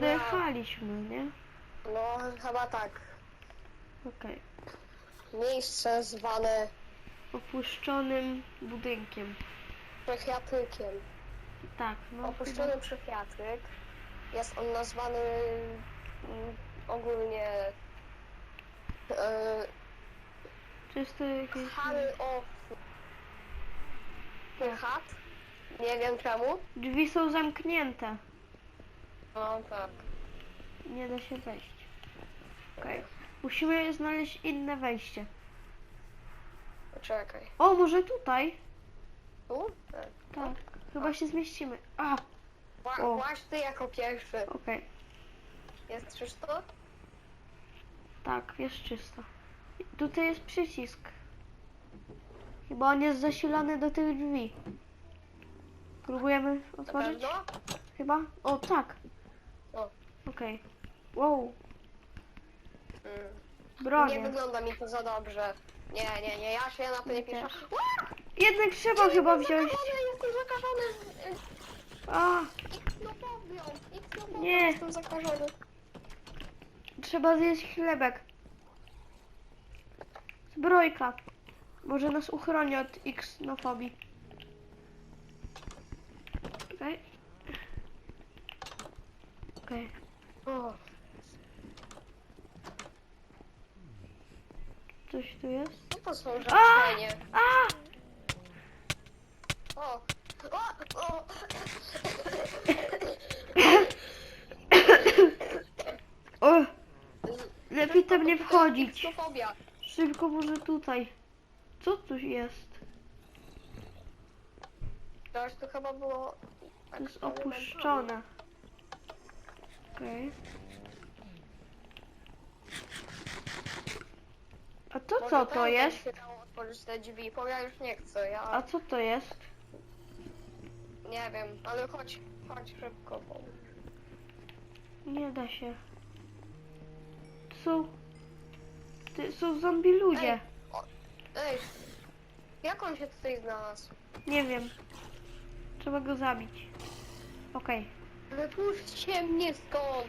dojechaliśmy, nie? No, chyba tak. Okej. Miejsce zwane Opuszczonym budynkiem. psychiatrykiem. Tak, no chyba. Opuszczony psychiatryk. Jest on nazwany mm, ogólnie e, Czy jest to jakieś... Harry of Chat. Nie wiem czemu. Drzwi są zamknięte. No tak. Nie da się wejść. Okej. Musimy znaleźć inne wejście. Poczekaj. O, może tutaj? Tu? Tak. Tak. Chyba się zmieścimy. A, Wła- O. Właśnie ty jako pierwszy. okej. Jest czysto? Tak, jest czysto. Tutaj jest przycisk. Chyba on jest zasilany do tych drzwi. Próbujemy Na otworzyć? pewno? Chyba? O, tak. Okej. Wow, Mm. Nie wygląda mi to za dobrze. Nie, nie, nie, ja się na to nie piszę. też. Jednak trzeba chyba wziąć. Zakażony, jestem zakażony. A, Nie. jestem zakażony. trzeba zjeść chlebek. Zbrojka. Może nas uchroni od X-nofobii. Okej. Okej. O, Coś tu jest? co to są A! O, o, o. O! Lepiej tam nie wchodzić. Szybko może tutaj. Co tu jest? Coś tu chyba było... To jest opuszczone. Okej. A to co to jest? się dało otworzyć te drzwi, bo ja już nie chcę, ja A co to jest? nie wiem, ale chodź, chodź szybko, bo... Nie da się. To są... To są zombie ludzie. Ej. Ej, jak on się tutaj znalazł? Nie wiem. Trzeba go zabić. Okej. Wypuśćcie mnie stąd!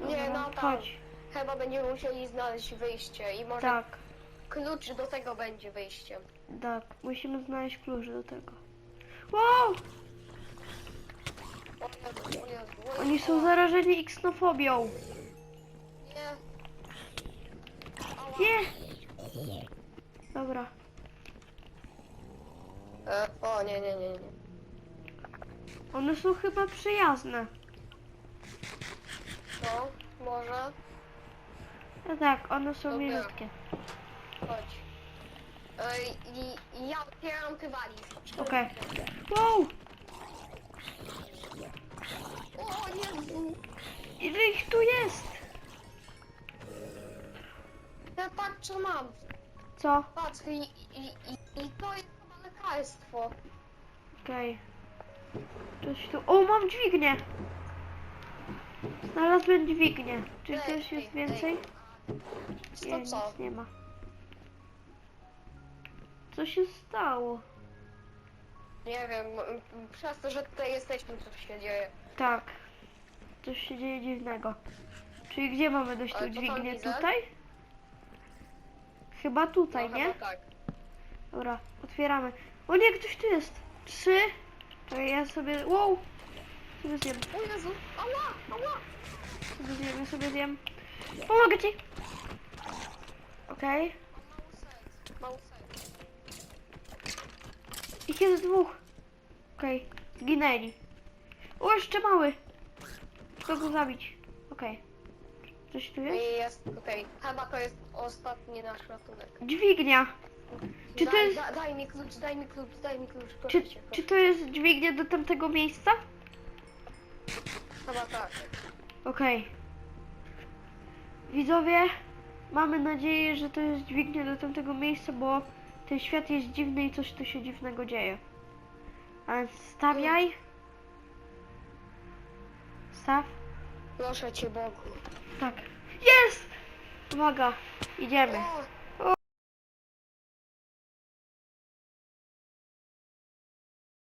Nie, Dobra, no tak. Chodź. Chyba będziemy musieli znaleźć wyjście i może Tak, klucz do tego będzie wyjściem. tak. Musimy znaleźć klucz do tego. Wow! O Jezu, o Jezu, o Jezu. Oni są zarażeni X-nofobią. Nie. Ała. Nie! Dobra. E, o, nie, nie, nie, nie. One są chyba przyjazne. No, może. No tak, one są Dobra. milutkie. Chodź. Ej, i, i ja otwieram ty walisz. Okej. Wow! O Jezu! Ile ich tu jest? Ja patrz co mam. Co? Patrz i, i, i, i to jest chyba lekarstwo. Okej. Coś tu... O, mam dźwignię! Znalazłem dźwignię. Czy Ej, coś ej, jest więcej? To Nie, co? nic nie ma. Co się stało? Nie wiem, m- m- przez to, że tutaj jesteśmy, co się dzieje. Tak. Coś się dzieje dziwnego. Czyli gdzie mamy dojść tą Ale to tam dźwignię? widzę. Tutaj? Chyba tutaj, no, nie? Chyba tak. Dobra, otwieramy. O nie, ktoś tu jest. Trzy. Czekaj, ja sobie... Wow! Sobie zjem. O Jezu, ała, ała. Sobie zjem, ja sobie zjem. Pomogę ci! Okej. Mały sens. Ich jest dwóch. Okej, zginęli. O, jeszcze mały. Trzeba go zabić. Okej. Coś tu jest? Jest, okej. Chyba to jest ostatni nasz ratunek. Dźwignia. Czy to daj, jest- da, daj mi klucz, daj mi klucz, daj mi klucz, proszę Czy, cię. czy Proszę. to jest dźwignia do tamtego miejsca? Chyba tak. Okej. Widzowie, mamy nadzieję, że to jest dźwignia do tamtego miejsca, bo ten świat jest dziwny i coś tu się dziwnego dzieje. A więc stawiaj. Staw. Proszę cię Bogu. Tak. Jest! Uwaga, idziemy. O,